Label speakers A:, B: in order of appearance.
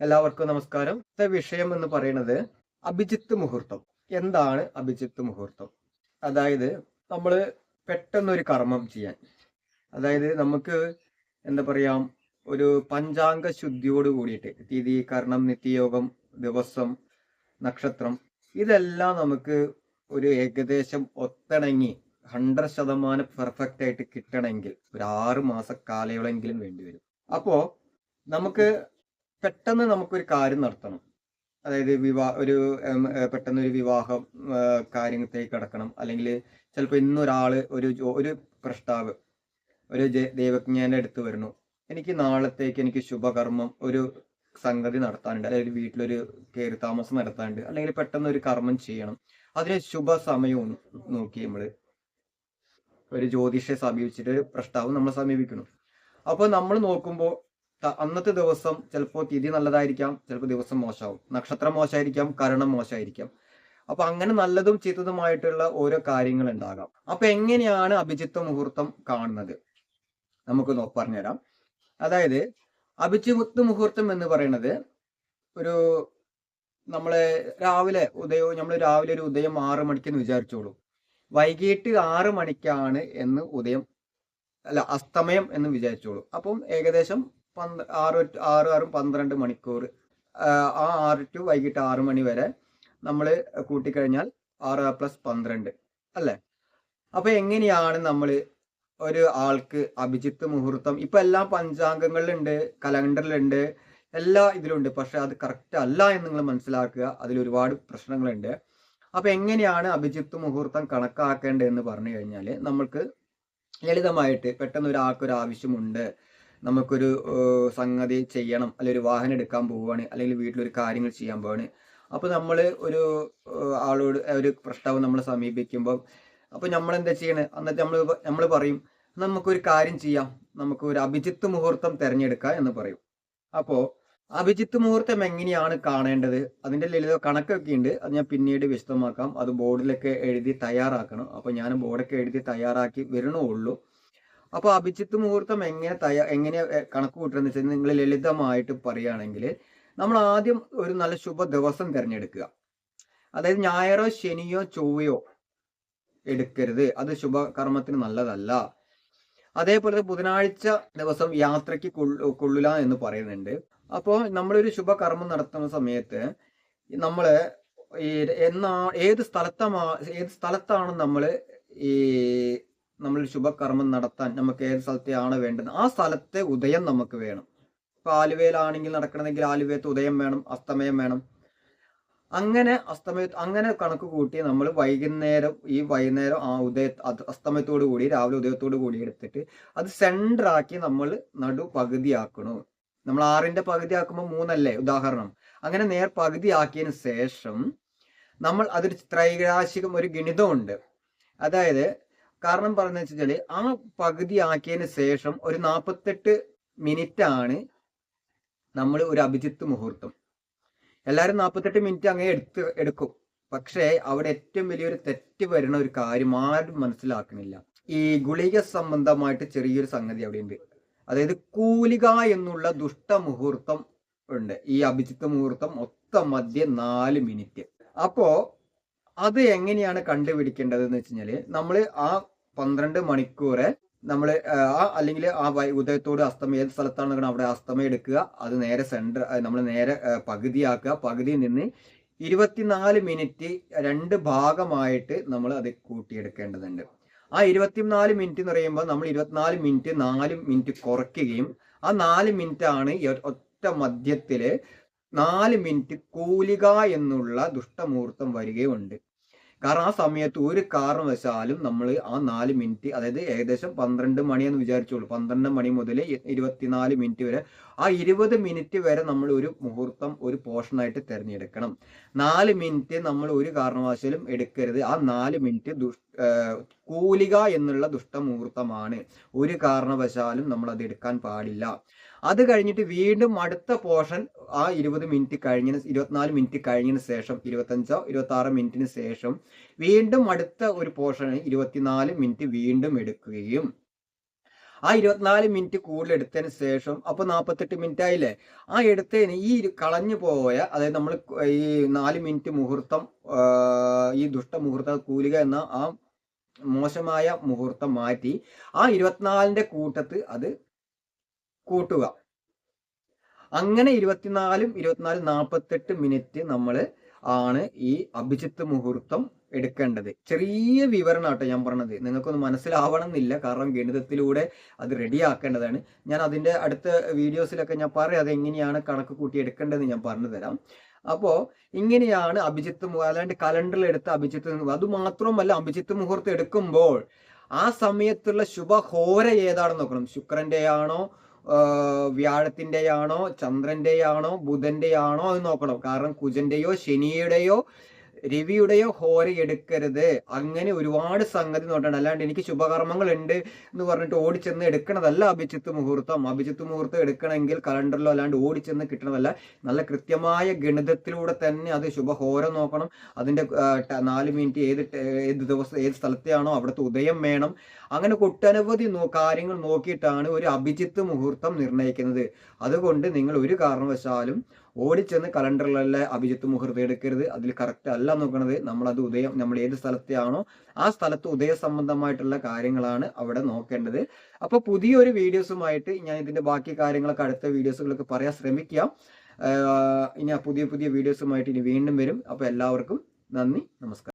A: എല്ലാവർക്കും നമസ്കാരം. ഇന്നത്തെ വിഷയം എന്ന് പറയുന്നത് അഭിജിത്ത് മുഹൂർത്തം. എന്താണ് അഭിജിത്ത് മുഹൂർത്തം? അതായത് നമ്മൾ പെട്ടെന്നൊരു കർമ്മം ചെയ്യാൻ. അതായത് നമുക്ക് എന്താ പറയാ ഒരു പഞ്ചാംഗ ശുദ്ധിയോട് കൂടിയിട്ട് തിഥി കർണം നിത്യയോഗം ദിവസം നക്ഷത്രം ഇതെല്ലാം നമുക്ക് ഒരു ഏകദേശം ഒത്തിണങ്ങി ഹൺഡ്രഡ് ശതമാനം പെർഫെക്റ്റ് ആയിട്ട് കിട്ടണമെങ്കിൽ ഒരു ആറ് മാസ കാലയളവെങ്കിലും വേണ്ടി വരും. അപ്പോൾ നമുക്ക് പെട്ടെന്ന് നമുക്കൊരു കാര്യം നടത്തണം. അതായത് വിവാ ഒരു പെട്ടെന്ന് ഒരു വിവാഹം കാര്യത്തേക്ക് കിടക്കണം. അല്ലെങ്കിൽ ചിലപ്പോൾ ഇന്നൊരാൾ ഒരു ഒരു പ്രസ്താവ് ഒരു ദൈവജ്ഞാന്റെ അടുത്ത് വരുന്നു. എനിക്ക് നാളത്തേക്ക് എനിക്ക് ശുഭകർമ്മം ഒരു സംഗതി നടത്താനുണ്ട്. അല്ലെങ്കിൽ വീട്ടിലൊരു കയറി താമസം നടത്താനുണ്ട്. അല്ലെങ്കിൽ പെട്ടെന്ന് ഒരു കർമ്മം ചെയ്യണം. അതിന് ശുഭ സമയവും നോക്കി നമ്മൾ ഒരു ജ്യോതിഷയെ സമീപിച്ചിട്ട് ഒരു പ്രസ്താവം നമ്മൾ സമീപിക്കണം അപ്പൊ നമ്മൾ നോക്കുമ്പോൾ അന്നത്തെ ദിവസം ചിലപ്പോൾ തിഥി നല്ലതായിരിക്കാം ചിലപ്പോൾ ദിവസം മോശമാവും. നക്ഷത്രം മോശമായിരിക്കാം കരണം മോശമായിരിക്കാം. അപ്പൊ അങ്ങനെ നല്ലതും ചീത്തതുമായിട്ടുള്ള ഓരോ കാര്യങ്ങൾ ഉണ്ടാകാം. അപ്പൊ എങ്ങനെയാണ് അഭിജിത്ത് മുഹൂർത്തം കാണുന്നത്? നമുക്ക് പറഞ്ഞുതരാം. അതായത് അഭിജിത്ത് മുഹൂർത്തം എന്ന് പറയുന്നത് ഒരു നമ്മളെ രാവിലെ ഉദയവും നമ്മൾ രാവിലെ ഒരു ഉദയം ആറ് മണിക്കെന്ന് വിചാരിച്ചോളൂ. വൈകിട്ട് ആറ് മണിക്കാണ് എന്ന് ഉദയം അല്ല അസ്തമയം എന്ന് വിചാരിച്ചോളൂ. അപ്പം ഏകദേശം പന്ത് ആറ് ആറ് ആറും പന്ത്രണ്ട് മണിക്കൂർ. ആ ആറ് ടു വൈകിട്ട് ആറ് മണി വരെ നമ്മൾ കൂട്ടിക്കഴിഞ്ഞാൽ ആറ് പ്ലസ് പന്ത്രണ്ട്. അല്ലേ? അപ്പൊ എങ്ങനെയാണ് നമ്മൾ ഒരു ആൾക്ക് അഭിജിത്ത് മുഹൂർത്തം? ഇപ്പൊ എല്ലാ പഞ്ചാംഗങ്ങളിലുണ്ട് കലണ്ടറിലുണ്ട് എല്ലാ ഇതിലുണ്ട്. പക്ഷെ അത് കറക്റ്റ് അല്ല എന്ന് നിങ്ങൾ മനസ്സിലാക്കുക. അതിൽ ഒരുപാട് പ്രശ്നങ്ങളുണ്ട്. അപ്പൊ എങ്ങനെയാണ് അഭിജിത്ത് മുഹൂർത്തം കണക്കാക്കേണ്ടത് എന്ന് പറഞ്ഞു കഴിഞ്ഞാൽ നമ്മൾക്ക് ലളിതമായിട്ട് പെട്ടെന്ന് ഒരാൾക്ക് ഒരു ആവശ്യമുണ്ട്. നമുക്കൊരു സംഗതി ചെയ്യണം. അല്ലെങ്കിൽ ഒരു വാഹനം എടുക്കാൻ പോവുകയാണ് അല്ലെങ്കിൽ വീട്ടിലൊരു കാര്യങ്ങൾ ചെയ്യാൻ പോവാണ്. അപ്പോൾ നമ്മൾ ഒരു ആളോട് ഒരു പ്രസ്താവം നമ്മൾ സമീപിക്കുമ്പോൾ അപ്പോൾ നമ്മൾ എന്താ ചെയ്യണേ? എന്നിട്ട് നമ്മൾ നമ്മൾ പറയും നമുക്കൊരു കാര്യം ചെയ്യാം. നമുക്ക് ഒരു അഭിജിത്ത് മുഹൂർത്തം തിരഞ്ഞെടുക്കാം എന്ന് പറയും. അപ്പോൾ അഭിജിത്ത് മുഹൂർത്തം എങ്ങനെയാണ് കാണേണ്ടത്? അതിന്റെ ലളിത കണക്കൊക്കെ ഉണ്ട്. അത് ഞാൻ പിന്നീട് വിശദമാക്കാം. അത് ബോർഡിലൊക്കെ എഴുതി തയ്യാറാക്കണം. അപ്പോൾ ഞാൻ ബോർഡൊക്കെ എഴുതി തയ്യാറാക്കി വരണുള്ളൂ അപ്പൊ അഭിജിത്ത് മുഹൂർത്തം എങ്ങനെ തയ്യാ എങ്ങനെ കണക്ക് കൂട്ടുന്നത് വെച്ചാൽ നിങ്ങൾ ലളിതമായിട്ട് പറയുകയാണെങ്കിൽ നമ്മൾ ആദ്യം ഒരു നല്ല ശുഭ ദിവസം തിരഞ്ഞെടുക്കുക. അതായത് ഞായറോ ശനിയോ ചൊവ്വയോ എടുക്കരുത്. അത് ശുഭകർമ്മത്തിന് നല്ലതല്ല. അതേപോലെ ബുധനാഴ്ച ദിവസം യാത്രയ്ക്ക് കൊള്ളു കൊള്ളില്ല എന്ന് പറയുന്നുണ്ട്. അപ്പോൾ നമ്മളൊരു ശുഭകർമ്മം നടത്തുന്ന സമയത്ത് നമ്മൾ ഈ എന്നാ ഏത് സ്ഥലത്താ ഏത് സ്ഥലത്താണ് നമ്മൾ ഈ നമ്മൾ ശുഭകർമ്മം നടത്താൻ നമുക്ക് ഏത് സ്ഥലത്തെയാണ് വേണ്ടത്? ആ സ്ഥലത്തെ ഉദയം നമുക്ക് വേണം. ഇപ്പൊ ആലുവയിലാണെങ്കിൽ നടക്കണമെങ്കിൽ ആലുവയത്ത് ഉദയം വേണം അസ്തമയം വേണം. അങ്ങനെ അസ്തമയ അങ്ങനെ കണക്ക് കൂട്ടി നമ്മൾ വൈകുന്നേരം ഈ വൈകുന്നേരം ആ ഉദയ അസ്തമയത്തോടു കൂടി രാവിലെ ഉദയത്തോടു കൂടി എടുത്തിട്ട് അത് സെന്റർ ആക്കി നമ്മൾ നടു പകുതിയാക്കണു. നമ്മൾ ആറിന്റെ പകുതി ആക്കുമ്പോൾ മൂന്നല്ലേ ഉദാഹരണം. അങ്ങനെ നേർ പകുതി ആക്കിയതിന് ശേഷം നമ്മൾ അതൊരു ത്രൈരാശികം ഒരു ഗണിതമുണ്ട് അതായത് കാരണം പറഞ്ഞു വെച്ചാൽ ആ പകുതി ആക്കിയതിന് ശേഷം ഒരു നാൽപ്പത്തെട്ട് മിനിറ്റ് ആണ് നമ്മൾ ഒരു അഭിജിത്ത് മുഹൂർത്തം. എല്ലാവരും നാൽപ്പത്തെട്ട് മിനിറ്റ് അങ്ങനെ എടുത്ത് എടുക്കും. പക്ഷേ അവിടെ ഏറ്റവും വലിയൊരു തെറ്റ് വരുന്ന ഒരു കാര്യം ആരും മനസ്സിലാക്കുന്നില്ല ഈ ഗുളിക സംബന്ധമായിട്ട് ചെറിയൊരു സംഗതി അവിടെ ഉണ്ട് അതായത് കൂലിക എന്നുള്ള ദുഷ്ട മുഹൂർത്തം ഉണ്ട്. ഈ അഭിജിത്ത് മുഹൂർത്തം ഒത്ത മധ്യ നാല് മിനിറ്റ്. അപ്പോ അത് എങ്ങനെയാണ് കണ്ടുപിടിക്കേണ്ടത് എന്ന് വെച്ച് കഴിഞ്ഞാൽ നമ്മൾ ആ പന്ത്രണ്ട് മണിക്കൂറെ നമ്മൾ ആ അല്ലെങ്കിൽ ആ ഉദയത്തോട് അസ്തമയം ഏത് സ്ഥലത്താണ് അവിടെ അസ്തമയം എടുക്കുക. അത് നേരെ സെന്റർ നമ്മൾ നേരെ പകുതിയാക്കുക. പകുതിയിൽ നിന്ന് ഇരുപത്തിനാല് മിനിറ്റ് രണ്ട് ഭാഗമായിട്ട് നമ്മൾ അത് കൂട്ടിയെടുക്കേണ്ടതുണ്ട്. ആ ഇരുപത്തിനാല് മിനിറ്റ് എന്ന് പറയുമ്പോൾ നമ്മൾ ഇരുപത്തിനാല് മിനിറ്റ് നാല് മിനിറ്റ് കുറയ്ക്കുകയും ആ നാല് മിനിറ്റ് ആണ് ഒറ്റ മധ്യത്തിൽ നാല് മിനിറ്റ് കൂലിക എന്നുള്ള ദുഷ്ടമുഹൂർത്തം വരികയുണ്ട്. കാരണം ആ സമയത്ത് ഒരു കാരണവശാലും നമ്മൾ ആ നാല് മിനിറ്റ് അതായത് ഏകദേശം പന്ത്രണ്ട് എന്ന് വിചാരിച്ചോളൂ. പന്ത്രണ്ട് മണി മുതൽ ഇരുപത്തിനാല് മിനിറ്റ് വരെ ആ ഇരുപത് മിനിറ്റ് വരെ നമ്മൾ ഒരു മുഹൂർത്തം ഒരു പോർഷനായിട്ട് തിരഞ്ഞെടുക്കണം. നാല് മിനിറ്റ് നമ്മൾ ഒരു കാരണവശാലും എടുക്കരുത്. ആ നാല് മിനിറ്റ് ദുഷ് കൂലിക എന്നുള്ള ദുഷ്ടമുഹൂർത്തമാണ്. ഒരു കാരണവശാലും നമ്മൾ അത് എടുക്കാൻ പാടില്ല. അത് കഴിഞ്ഞിട്ട് വീണ്ടും അടുത്ത പോർഷൻ ആ ഇരുപത് മിനിറ്റ് കഴിഞ്ഞ ഇരുപത്തിനാല് മിനിറ്റ് കഴിഞ്ഞതിന് ശേഷം ഇരുപത്തഞ്ചോ ഇരുപത്തി ആറ് മിനിറ്റിന് ശേഷം വീണ്ടും അടുത്ത ഒരു പോർഷൻ ഇരുപത്തിനാല് മിനിറ്റ് വീണ്ടും എടുക്കുകയും. ആ ഇരുപത്തിനാല് മിനിറ്റ് കൂടുതൽ എടുത്തതിന് ശേഷം അപ്പൊ നാൽപ്പത്തെട്ട് മിനിറ്റ് ആയില്ലേ? ആ എടുത്തതിന് ഈ കളഞ്ഞു പോയ അതായത് നമ്മൾ ഈ നാല് മിനിറ്റ് മുഹൂർത്തം ഈ ദുഷ്ട മുഹൂർത്തം കൂലുക എന്ന ആ മോശമായ മുഹൂർത്തം മാറ്റി ആ ഇരുപത്തിനാലിന്റെ കൂട്ടത്ത് അത് കൂട്ടുക. അങ്ങനെ ഇരുപത്തിനാലും ഇരുപത്തിനാലും നാൽപ്പത്തെട്ട് മിനിറ്റ് നമ്മൾ ആണ് ഈ അഭിജിത്ത് മുഹൂർത്തം എടുക്കേണ്ടത്. ചെറിയ വിവരണം കേട്ടോ ഞാൻ പറഞ്ഞത്. നിങ്ങൾക്കൊന്ന് മനസ്സിലാവണം എന്നില്ല കാരണം ഗണിതത്തിലൂടെ അത് റെഡിയാക്കേണ്ടതാണ്. ഞാൻ അതിന്റെ അടുത്ത വീഡിയോസിലൊക്കെ ഞാൻ പറയാം. അത് എങ്ങനെയാണ് കണക്ക് കൂട്ടി എടുക്കേണ്ടതെന്ന് ഞാൻ പറഞ്ഞു തരാം. അപ്പോൾ ഇങ്ങനെയാണ് അഭിജിത്ത് അല്ലാണ്ട് കലണ്ടറിൽ എടുത്ത അഭിജിത്ത്. അത് മാത്രമല്ല അഭിജിത്ത് മുഹൂർത്തം എടുക്കുമ്പോൾ ആ സമയത്തുള്ള ശുഭഹോര ഏതാണെന്ന് നോക്കണം. ശുക്രന്റെ ആണോ വ്യാഴത്തിന്റെ ചന്ദ്രന്റെയാണോ ബുധന്റെയാണോ അത് നോക്കണം. കാരണം കുജന്റെയോ ശനിയുടെയോ രവിയുടെയോ ഹോര എടുക്കരുത്. അങ്ങനെ ഒരുപാട് സംഗതി നോട്ടാണ് അല്ലാണ്ട് എനിക്ക് ശുഭകർമ്മങ്ങൾ ഉണ്ട് എന്ന് പറഞ്ഞിട്ട് ഓടിച്ചെന്ന് എടുക്കണതല്ല അഭിജിത്ത് മുഹൂർത്തം. അഭിജിത്ത് മുഹൂർത്തം എടുക്കണമെങ്കിൽ കലണ്ടറിലോ അല്ലാണ്ട് ഓടിച്ചെന്ന് കിട്ടണതല്ല. നല്ല കൃത്യമായ ഗണിതത്തിലൂടെ തന്നെ അത് ശുഭഹോര നോക്കണം. അതിന്റെ നാല് മിനിറ്റ് ഏത് ഏത് ദിവസം ഏത് സ്ഥലത്തെയാണോ അവിടുത്തെ ഉദയം വേണം. അങ്ങനെ ഒട്ടനവധി കാര്യങ്ങൾ നോക്കിയിട്ടാണ് ഒരു അഭിജിത്ത് മുഹൂർത്തം നിർണയിക്കുന്നത് അതുകൊണ്ട് നിങ്ങൾ ഒരു കാരണവശാലും ഓടിച്ചെന്ന് കലണ്ടറിലല്ല അഭിജിത്ത് മുഹൂർത്തം എടുക്കരുത്. അതിൽ കറക്റ്റ് അല്ല. നോക്കണത് നമ്മൾ അത് ഉദയം നമ്മൾ ഏത് സ്ഥലത്തെയാണോ ആ സ്ഥലത്ത് ഉദയ സംബന്ധമായിട്ടുള്ള കാര്യങ്ങളാണ് അവിടെ നോക്കേണ്ടത്. അപ്പോൾ പുതിയൊരു വീഡിയോസുമായിട്ട് ഞാൻ ഇതിന്റെ ബാക്കി കാര്യങ്ങളൊക്കെ അടുത്ത വീഡിയോസുകളൊക്കെ പറയാൻ ശ്രമിക്കാം. ഇനി ആ പുതിയ പുതിയ വീഡിയോസുമായിട്ട് ഇനി വീണ്ടും വരും. അപ്പോൾ എല്ലാവർക്കും നന്ദി നമസ്കാരം.